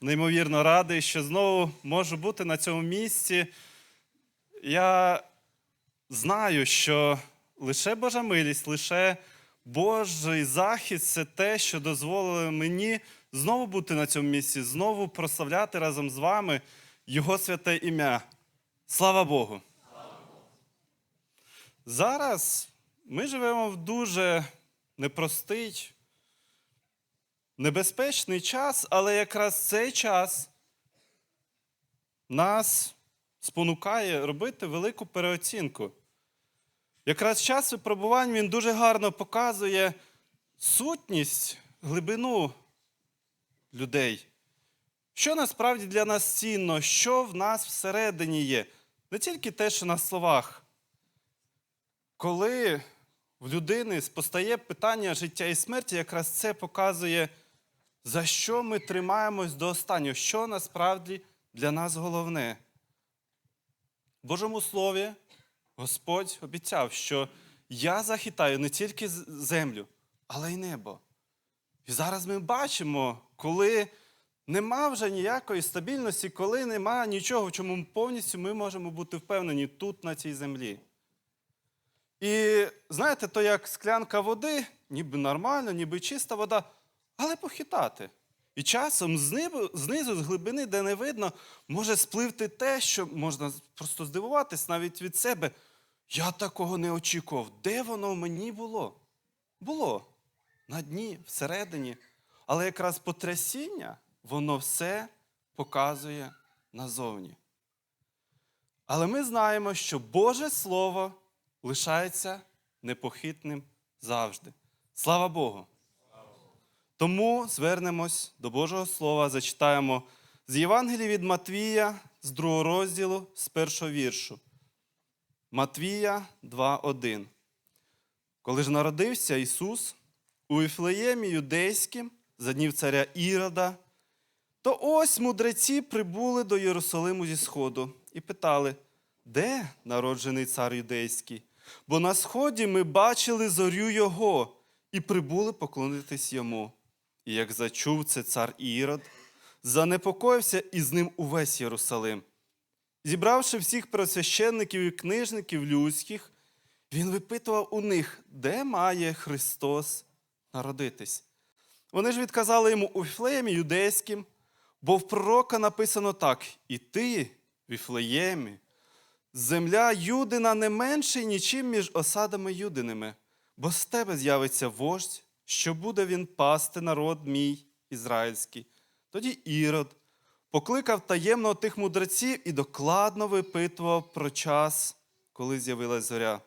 неймовірно радий, що знову можу бути на цьому місці. Я знаю, що лише Божа милість, лише Божий захист це те, що дозволило мені знову бути на цьому місці, знову прославляти разом з вами Його святе ім'я. Слава Богу! Зараз ми живемо в дуже непростий, небезпечний час, але якраз цей час нас спонукає робити велику переоцінку. Якраз час випробувань він дуже гарно показує сутність, глибину людей. Що насправді для нас цінно, що в нас всередині є. Не тільки те, що на словах. Коли в людини постає питання життя і смерті, якраз це показує, за що ми тримаємось до останнього, що насправді для нас головне. В Божому Слові Господь обіцяв, що я захитаю не тільки землю, але й небо. І зараз ми бачимо, коли нема вже ніякої стабільності, коли нема нічого, в чому повністю ми можемо бути впевнені тут, на цій землі. І знаєте, то як склянка води, ніби нормально, ніби чиста вода, але похитати. І часом знизу, з глибини, де не видно, може спливти те, що можна просто здивуватись навіть від себе. Я такого не очікував. Де воно в мені було? Було на дні, всередині. Але якраз потрясіння, воно все показує назовні. Але ми знаємо, що Боже Слово лишається непохитним завжди. Слава Богу! Тому звернемось до Божого Слова, зачитаємо з Євангелії від Матвія з другого розділу, з першого віршу. Матвія 2.1. Коли ж народився Ісус у Іфлеємі юдейським за днів царя Ірода, то ось мудреці прибули до Єрусалиму зі сходу і питали, де народжений цар юдейський? Бо на сході ми бачили зорю його і прибули поклонитись йому. І як зачув це цар Ірод, занепокоївся і з ним увесь Єрусалим. Зібравши всіх просвященників і книжників людських, він випитував у них, де має Христос народитись. Вони ж відказали йому у Віфлеємі юдейським, бо в пророка написано так: І ти, Віфлеємі, земля Юдина не менший нічим між осадами Юдиними, бо з тебе з'явиться вождь, що буде він пасти народ мій ізраїльський. Тоді Ірод покликав таємно тих мудреців і докладно випитував про час, коли з'явилась зоря.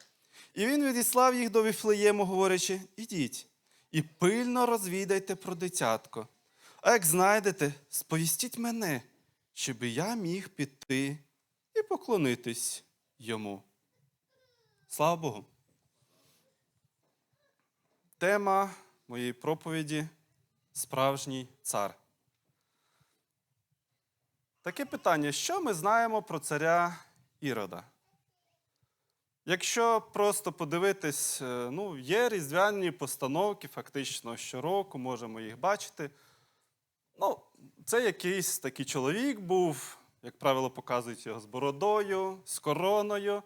І він відіслав їх до Віфлеєму, говорячи: Ідіть і пильно розвідайте про дитятко. А як знайдете, сповістіть мене, щоб я міг піти і поклонитись йому. Слава Богу. Тема моєї проповіді справжній цар. Таке питання: що ми знаємо про царя Ірода? Якщо просто подивитись, е, ну, є різдвяні постановки, фактично щороку, можемо їх бачити. Ну, це якийсь такий чоловік був, як правило, показують його з бородою, з короною.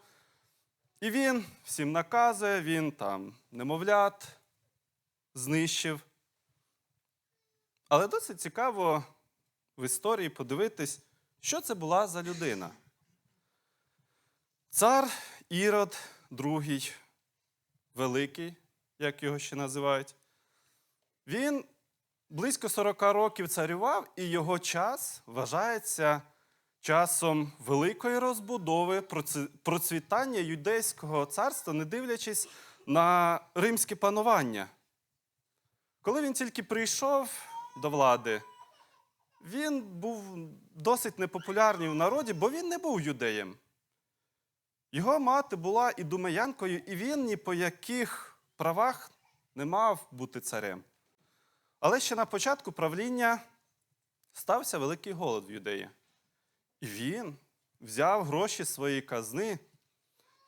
І він всім наказує, він там немовлят знищив. Але досить цікаво в історії подивитись, що це була за людина. Цар Ірод II, Великий, як його ще називають, він близько 40 років царював, і його час вважається часом великої розбудови, процвітання юдейського царства, не дивлячись на римське панування. Коли він тільки прийшов до влади, він був досить непопулярний в народі, бо він не був юдеєм. Його мати була і думаянкою, і він ні по яких правах не мав бути царем. Але ще на початку правління стався великий голод в юдеї. І він взяв гроші своєї казни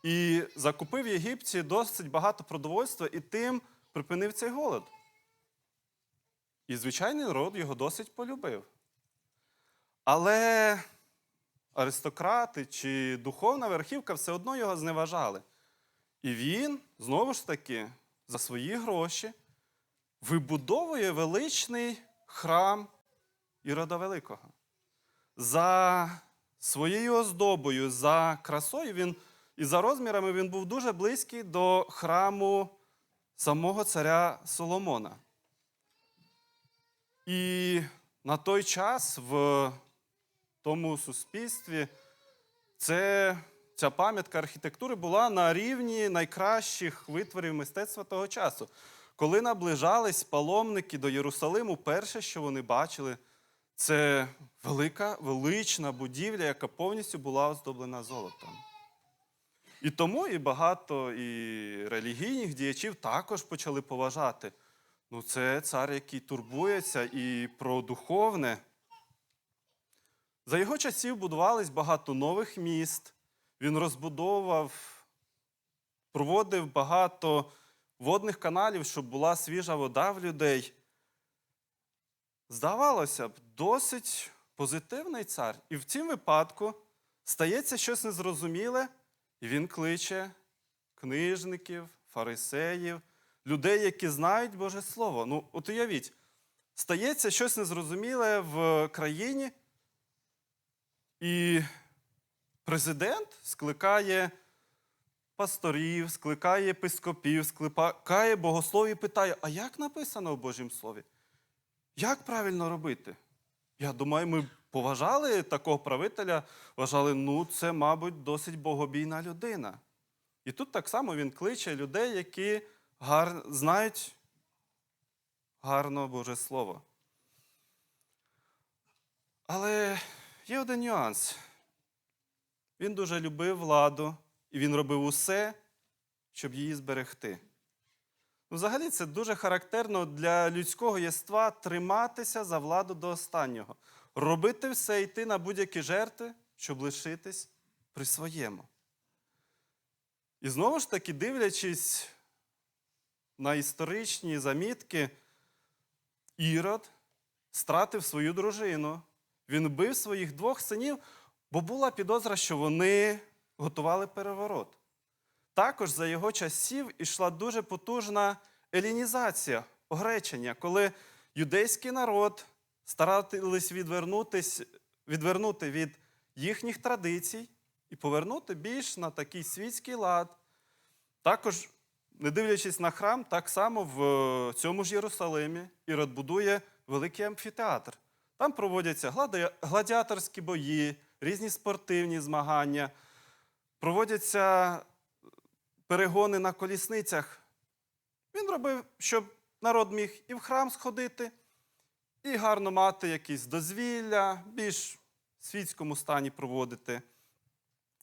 і закупив в Єгипті досить багато продовольства і тим припинив цей голод. І звичайний народ його досить полюбив. Але аристократи чи духовна верхівка все одно його зневажали. І він, знову ж таки, за свої гроші вибудовує величний храм Ірода Великого. За своєю оздобою, за красою він і за розмірами він був дуже близький до храму самого царя Соломона. І на той час в тому суспільстві це, ця пам'ятка архітектури була на рівні найкращих витворів мистецтва того часу. Коли наближались паломники до Єрусалиму, перше, що вони бачили, це велика, велична будівля, яка повністю була оздоблена золотом. І тому і багато і релігійних діячів також почали поважати. Ну, це цар, який турбується і про духовне. За його часів будувались багато нових міст. Він розбудовував, проводив багато водних каналів, щоб була свіжа вода в людей. Здавалося б, досить позитивний цар. І в цім випадку стається щось незрозуміле, і він кличе книжників, фарисеїв, людей, які знають Боже Слово. Ну, от уявіть, стається щось незрозуміле в країні, і президент скликає пасторів, скликає епископів, скликає богословів і питає: а як написано в Божім Слові? Як правильно робити? Я думаю, ми поважали такого правителя, вважали, ну, це, мабуть, досить богобійна людина. І тут так само він кличе людей, які гар... знають гарно Боже Слово. Але є один нюанс. Він дуже любив владу, і він робив усе, щоб її зберегти. Ну, Взагалі, це дуже характерно для людського єства триматися за владу до останнього, робити все, йти на будь-які жертви, щоб лишитись при своєму. І знову ж таки, дивлячись на історичні замітки, Ірод стратив свою дружину. Він бив своїх двох синів, бо була підозра, що вони готували переворот. Також за його часів ішла дуже потужна елінізація, огречення, коли юдейський народ старались відвернути від їхніх традицій і повернути більш на такий світський лад. Також, не дивлячись на храм, так само в цьому ж Єрусалимі Ірод будує великий амфітеатр. Там проводяться гладіаторські бої, різні спортивні змагання, проводяться перегони на колісницях. Він робив, щоб народ міг і в храм сходити, і гарно мати якісь дозвілля, більш світському стані проводити.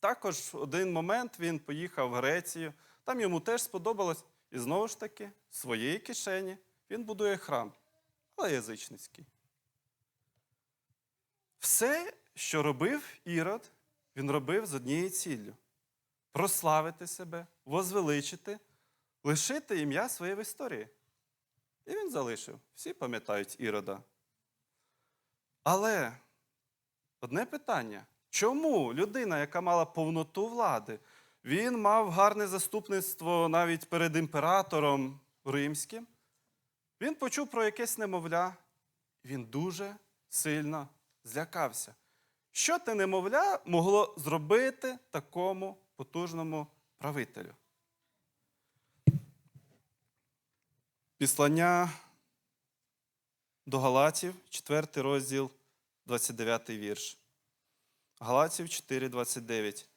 Також один момент він поїхав в Грецію, там йому теж сподобалось, і знову ж таки, з своєї кишені він будує храм, але язичницький. Все, що робив Ірод, він робив з однією ціллю прославити себе, возвеличити, лишити ім'я своє в історії. І він залишив. Всі пам'ятають Ірода. Але одне питання: чому людина, яка мала повноту влади, він мав гарне заступництво навіть перед імператором римським, він почув про якесь немовля, він дуже сильно злякався. Що те немовля могло зробити такому потужному правителю? Післання до Галатів, 4 розділ, 29 вірш. Галатів 4, 29.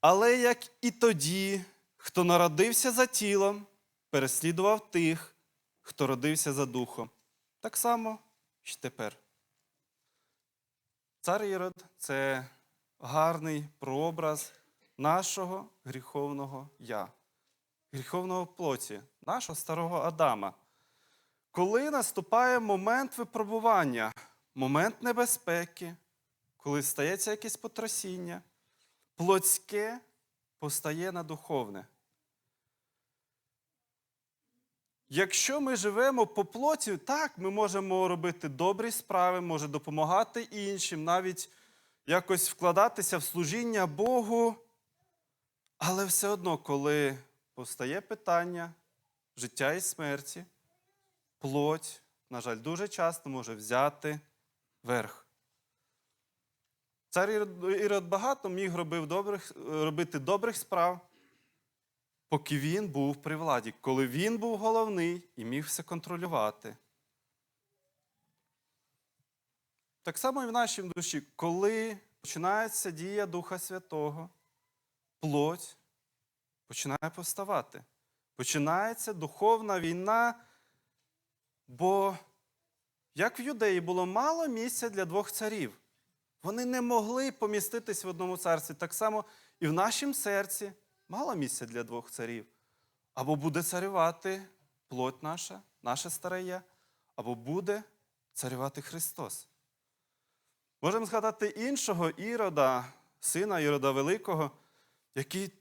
Але як і тоді, хто народився за тілом, переслідував тих, хто родився за духом, так само і тепер. Цар Ірод це гарний прообраз нашого гріховного я, гріховного плоті, нашого старого Адама. Коли наступає момент випробування, момент небезпеки, коли стається якесь потрясіння, плотське постає на духовне. Якщо ми живемо по плоті, так, ми можемо робити добрі справи, може допомагати іншим, навіть якось вкладатися в служіння Богу. Але все одно, коли постає питання життя і смерті, плоть, на жаль, дуже часто може взяти верх. Цар Ірод- багато міг робив добрих, робити добрих справ, поки він був при владі, коли він був головний і міг все контролювати. Так само і в нашій душі, коли починається дія Духа Святого, плоть починає повставати. Починається духовна війна, бо як в юдеї було мало місця для двох царів. Вони не могли поміститись в одному царстві. Так само і в нашому серці мало місця для двох царів. Або буде царювати плоть наша, наше старе я, або буде царювати Христос. Можемо згадати іншого Ірода, сина Ірода Великого, який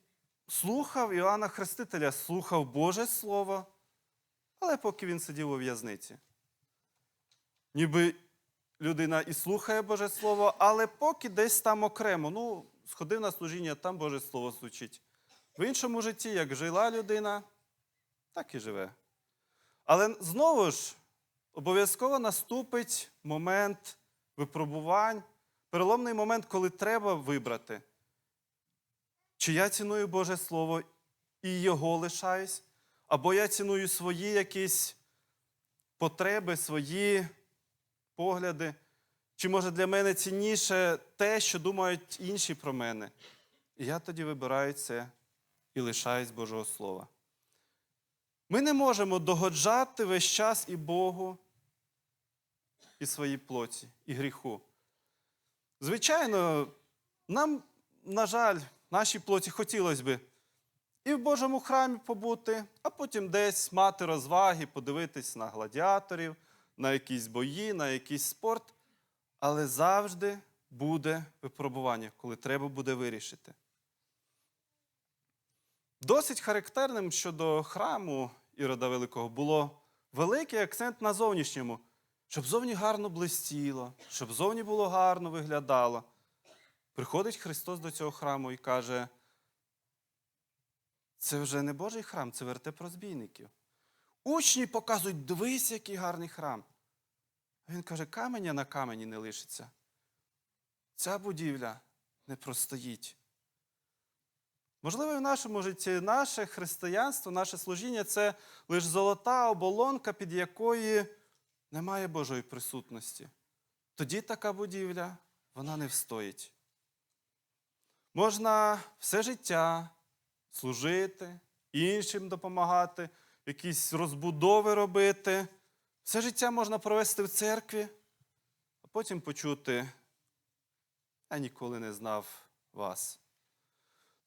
слухав Іоанна Хрестителя, слухав Боже Слово, але поки він сидів у в'язниці. Ніби людина і слухає Боже Слово, але поки десь там окремо. Ну, сходив на служіння, там Боже Слово звучить. В іншому житті, як жила людина, так і живе. Але знову ж обов'язково наступить момент випробувань, переломний момент, коли треба вибрати, чи я ціную Боже Слово і його лишаюсь, або я ціную свої якісь потреби, свої погляди, чи може для мене цінніше те, що думають інші про мене. І я тоді вибираю це і лишаюсь Божого Слова. Ми не можемо догоджати весь час і Богу, і своїй плоті, і гріху. Звичайно, нам, на жаль, нашій плоті хотілося би і в Божому храмі побути, а потім десь мати розваги, подивитись на гладіаторів, на якісь бої, на якийсь спорт. Але завжди буде випробування, коли треба буде вирішити. Досить характерним щодо храму Ірода Великого було великий акцент на зовнішньому, щоб зовні гарно блистіло, щоб зовні було гарно виглядало. Приходить Христос до цього храму і каже: це вже не Божий храм, це вертеп розбійників. Учні показують, дивись, який гарний храм. А Він каже, каменя на камені не лишиться. Ця будівля не простоїть. Можливо, в нашому житті наше християнство, наше служіння це лише золота оболонка, під якої немає Божої присутності. Тоді така будівля, вона не встоїть. Можна все життя служити, іншим допомагати, якісь розбудови робити. Все життя можна провести в церкві, а потім почути, я ніколи не знав вас.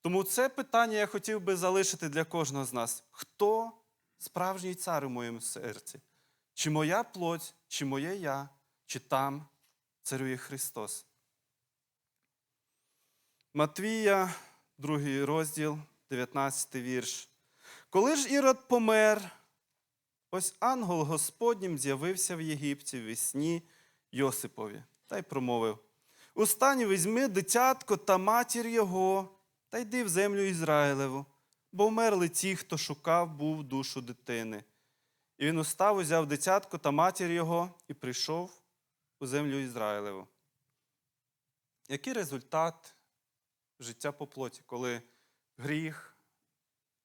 Тому це питання я хотів би залишити для кожного з нас. Хто справжній цар у моєму серці? Чи моя плоть, чи моє я, чи там царює Христос? Матвія, другий розділ, 19 вірш. Коли ж Ірод помер, ось ангел Господнім з'явився в Єгипті в вісні Йосипові та й промовив: Устані візьми дитятко та матір його, та йди в землю Ізраїлеву, бо вмерли ті, хто шукав був душу дитини. І він устав, узяв дитятко та матір його і прийшов у землю Ізраїлеву. Який результат життя по плоті, коли гріх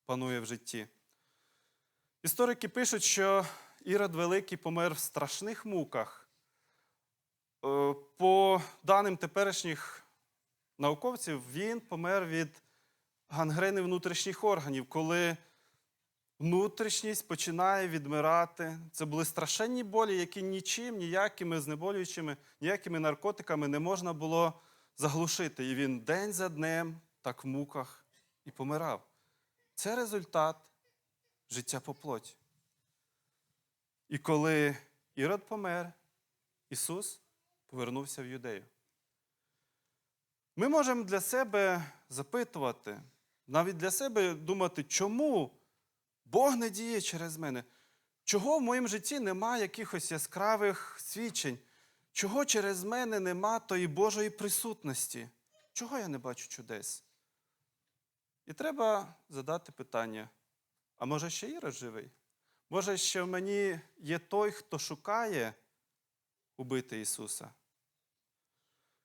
панує в житті? Історики пишуть, що Ірод Великий помер в страшних муках. Е, По даним теперішніх науковців, він помер від гангрени внутрішніх органів, коли внутрішність починає відмирати. Це були страшенні болі, які нічим, ніякими знеболюючими, ніякими наркотиками не можна було заглушити. І він день за днем так в муках і помирав. Це результат життя по плоті. І коли Ірод помер, Ісус повернувся в юдею. Ми можемо для себе запитувати, навіть для себе думати, чому Бог не діє через мене? Чого в моєму житті нема якихось яскравих свідчень? Чого через мене нема тої Божої присутності? Чого я не бачу чудес? І треба задати питання: а може ще Ірод живий? Може, ще в мені є той, хто шукає убити Ісуса?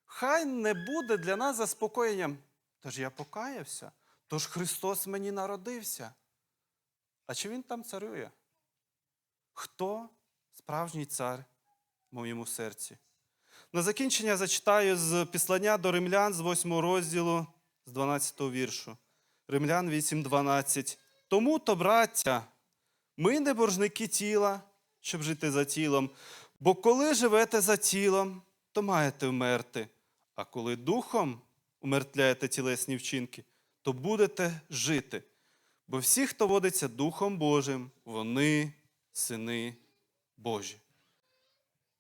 Хай не буде для нас заспокоєнням. Тож я покаявся, тож Христос мені народився. А чи Він там царює? Хто справжній цар в моєму серці? На закінчення зачитаю з післання до римлян з 8 розділу, з 12 віршу. Римлян 8:12. Тому то, браття, ми не боржники тіла, щоб жити за тілом, бо коли живете за тілом, то маєте вмерти, а коли духом умертвляєте тілесні вчинки, то будете жити. Бо всі, хто водиться Духом Божим, вони сини Божі.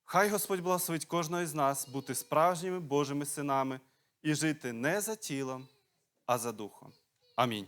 Хай Господь благословить кожного із нас бути справжніми Божими синами і жити не за тілом, а за духом. Амінь.